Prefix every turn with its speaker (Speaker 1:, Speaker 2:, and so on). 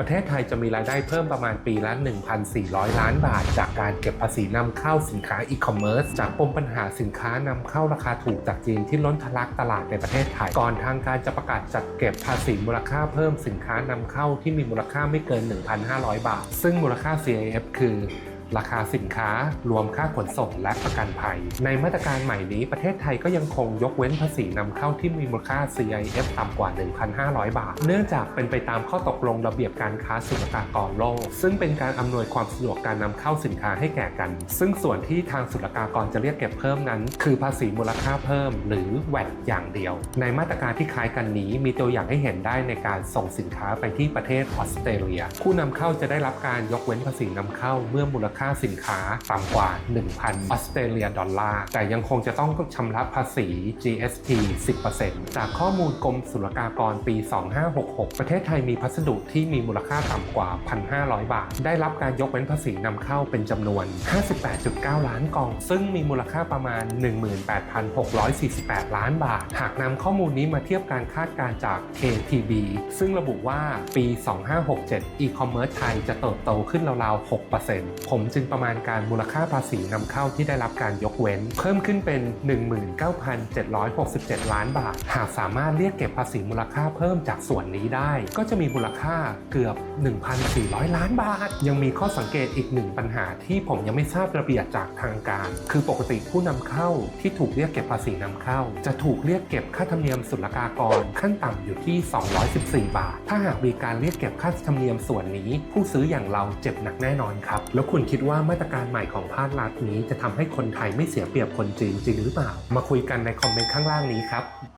Speaker 1: ประเทศไทยจะมีรายได้เพิ่มประมาณปีละ 1,400 ล้านบาท จากการเก็บภาษีนำเข้าสินค้าอีคอมเมิร์ซจากปมปัญหาสินค้านำเข้าราคาถูกจากจีนที่ล้นทะลักตลาดในประเทศไทย ก่อนทางการจะประกาศจัดเก็บภาษีมูลค่าเพิ่มสินค้านำเข้าที่มีมูลค่าไม่เกิน 1,500 บาท ซึ่งมูลค่า CIF คือ ราคาสินค้ารวมค่าขนส่งและประกันภัย ในมาตรการใหม่นี้ประเทศไทยก็ยังคงยกเว้นภาษีนำเข้าที่มีมูลค่า CIF ต่ำกว่า 1,500 บาท เนื่องจากเป็นไปตามข้อตกลงระเบียบการค้าศุลกากรโลก ซึ่งเป็นการอำนวยความสะดวกการนำเข้าสินค้าให้แก่กัน ซึ่งส่วนที่ทางศุลกากรจะเรียกเก็บเพิ่มนั้น คือภาษีมูลค่าเพิ่ม หรือ VAT อย่างเดียว ในมาตรการที่คล้ายกันนี้มีตัวอย่างให้เห็นได้ในการส่งสินค้าไปที่ประเทศออสเตรเลีย ผู้นำเข้าจะได้รับการยกเว้นภาษีนำเข้าเมื่อมูลค่าสินค้าต่ำกว่า 1,000ออสเตรเลียดอลลาร์ แต่ยังคงจะต้องชำระภาษี GST 10%จากข้อมูลกรมศุลกากรปี 2566 ประเทศไทยมีพัสดุที่มีมูลค่าต่ำกว่า 1,500 บาท ได้รับการยกเว้นภาษีนำเข้าเป็นจำนวน 58.9 ล้านกล่อง ซึ่งมีมูลค่าประมาณ 18,648 ล้านบาท หากนำข้อมูลนี้มาเทียบการคาดการจาก KTB ซึ่งระบุว่าปี 2567 e-commerce ไทยจะเติบโตขึ้นราวๆ 6%ผมจึงประมาณการมูลค่าภาษีนำเข้าที่ได้รับการยกเว้น เพิ่มขึ้นเป็น 19,767 ล้านบาท หากสามารถเรียกเก็บภาษีมูลค่าเพิ่มจากส่วนนี้ได้ ก็จะมีมูลค่าเกือบ 1,400 ล้านบาท ยังมีข้อสังเกตอีกหนึ่งปัญหาที่ผมยังไม่ทราบระเบียบจากทางการ คือปกติผู้นำเข้าที่ถูกเรียกเก็บภาษีนำเข้า จะถูกเรียกเก็บค่าธรรมเนียมศุลกากรขั้นต่ำอยู่ที่ 214 บาท ถ้าหากมีการเรียกเก็บค่าธรรมเนียมส่วนนี้ ผู้ซื้ออย่างเราเจ็บหนักแน่นอนครับ แล้วคุณคิดิดว่ามาตรการใหม่ของภาครัฐนี้จะทำให้คนไทยไม่เสียเปรียบคนจีนจริงหรือเปล่า มาคุยกันในคอมเมนต์ข้างล่างนี้ครับ